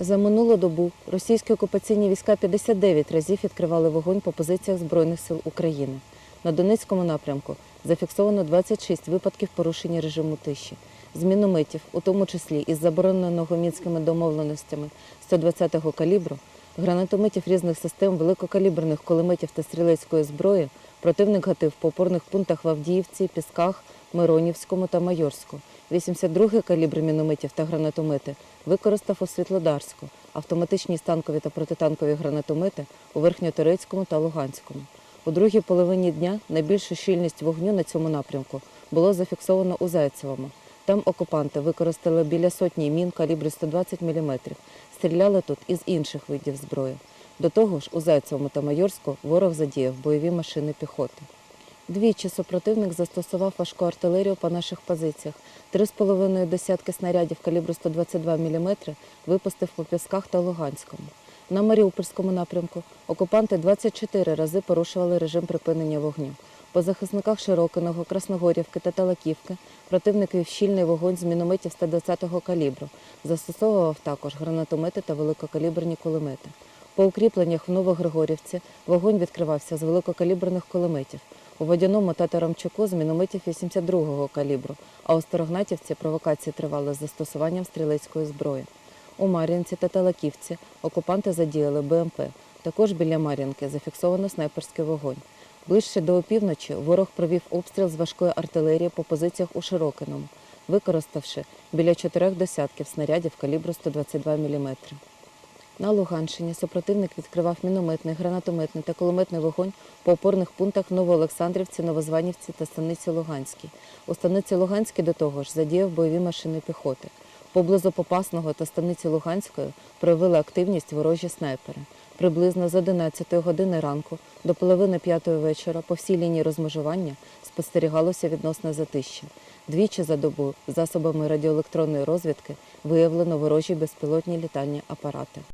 За минулу добу російські окупаційні війська 59 разів відкривали вогонь по позиціях Збройних сил України. На Донецькому напрямку зафіксовано 26 випадків порушення режиму тиші. З мінометів, у тому числі із забороненого мінськими домовленостями 120-го калібру, гранатометів різних систем, великокаліберних кулеметів та стрілецької зброї противник гатив по опорних пунктах в Авдіївці, Пісках, Миронівському та Майорську. 82-й калібр мінометів та гранатомети використав у Світлодарську, автоматичні станкові та протитанкові гранатомети у Верхньоторецькому та Луганському. У другій половині дня найбільшу щільність вогню на цьому напрямку було зафіксовано у Зайцевому. Там окупанти використали біля сотні мін калібру 120 мм. Стріляли тут із інших видів зброї. До того ж, у Зайцевому та Майорську ворог задіяв бойові машини піхоти. Двічі супротивник застосував важку артилерію по наших позиціях. Три з половиною десятки снарядів калібру 122 мм випустив по Пісках та Луганському. На Маріупольському напрямку окупанти 24 рази порушували режим припинення вогню. По захисниках Широкиного, Красногорівки та Талаківки противник вів щільний вогонь з мінометів 120-го калібру. Застосовував також гранатомети та великокаліберні кулемети. По укріпленнях в Новогригорівці вогонь відкривався з великокаліберних кулеметів. У Водяному та Тарамчуку з мінометів 82-го калібру, а у Старогнатівці провокації тривали з застосуванням стрілецької зброї. У Мар'їнці та Талаківці окупанти задіяли БМП. Також біля Мар'їнки зафіксовано снайперський вогонь. Ближче до опівночі ворог провів обстріл з важкої артилерії по позиціях у Широкиному, використавши біля чотирьох десятків снарядів калібру 122 мм. На Луганщині супротивник відкривав мінометний, гранатометний та кулеметний вогонь по опорних пунктах Новоолександрівці, Новозванівці та станиці Луганській. У станиці Луганській до того ж задіяв бойові машини піхоти. Поблизу Попасного та станиці Луганської проявили активність ворожі снайпери. Приблизно з 11 години ранку до половини п'ятої вечора по всій лінії розмежування спостерігалося відносне затища. Двічі за добу засобами радіоелектронної розвідки виявлено ворожі безпілотні літальні апарати.